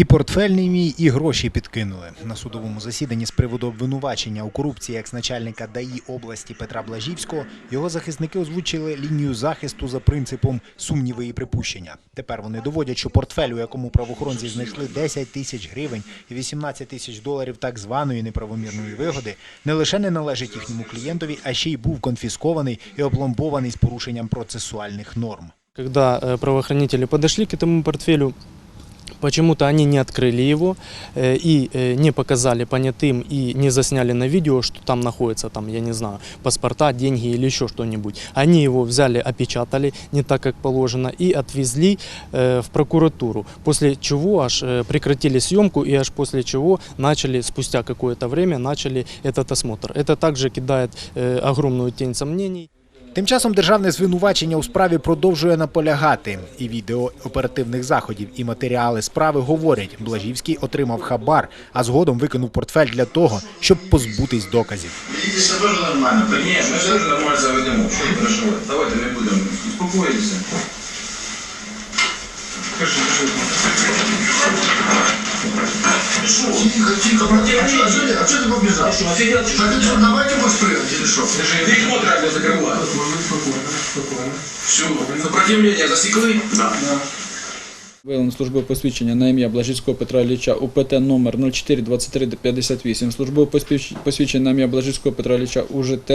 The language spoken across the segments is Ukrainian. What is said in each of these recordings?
І портфельний мій, і гроші підкинули. На судовому засіданні з приводу обвинувачення у корупції екс-начальника ДАІ області Петра Блажівського його захисники озвучили лінію захисту за принципом сумніви і припущення. Тепер вони доводять, що портфель, у якому правоохоронці знайшли 10 тисяч гривень і 18 тисяч доларів так званої неправомірної вигоди, не лише не належить їхньому клієнтові, а ще й був конфіскований і опломбований з порушенням процесуальних норм. Когда э, правоохранители подошли к этому портфелю, почему-то они не открыли его э, и э, не показали понятым и не засняли на видео, что там находится, там, я не знаю, паспорта, деньги или еще что-нибудь. Они его взяли, опечатали не так, как положено, и отвезли э, в прокуратуру. После чего аж э, прекратили съемку и аж после чего начали, спустя какое-то время, начали этот осмотр. Это также кидает э, огромную тень сомнений. Тим часом державне звинувачення у справі продовжує наполягати. І відео оперативних заходів, і матеріали справи говорять, Блажівський отримав хабар, а згодом викинув портфель для того, щоб позбутись доказів. Тоже нормально. Нет, мы же нормально заведем. Что вы переживаете? Давайте не будемо будем. Успокойтесь. Тихо, тихо, братья, а что, а что, ты- а что ты побежал? Что, офигел? Так ты что, давайте будешь прыгать или что? Ты же вікно треба закривати. Все, сопротивление засекли? Да. Виявлено службове посвідчення на ім'я Блажівського Петра Ілліча УПТ номер 042358, службове посвідч- посвідчення на ім'я Блажівського Петра Ілліча УЖТ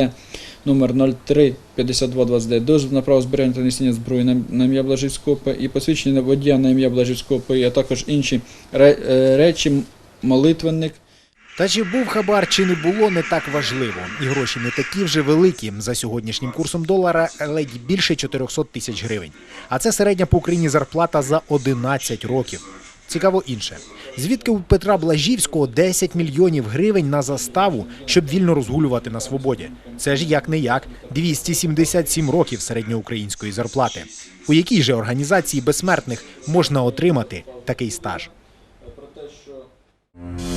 номер 035229, дозвіл на право зберігання та несення зброї на, на ім'я Блажівського П і посвідчення на водія на ім'я Блажівського П, а також інші ре- е, речі, молитвенник, Та чи був хабар, чи не було, не так важливо. І гроші не такі вже великі. За сьогоднішнім курсом долара ледь більше 400 тисяч гривень. А це середня по Україні зарплата за 11 років. Цікаво інше. Звідки у Петра Блажівського 10 мільйонів гривень на заставу, щоб вільно розгулювати на свободі? Це ж як не як 277 років середньоукраїнської зарплати. У якій же організації безсмертних можна отримати такий стаж? Mm-hmm.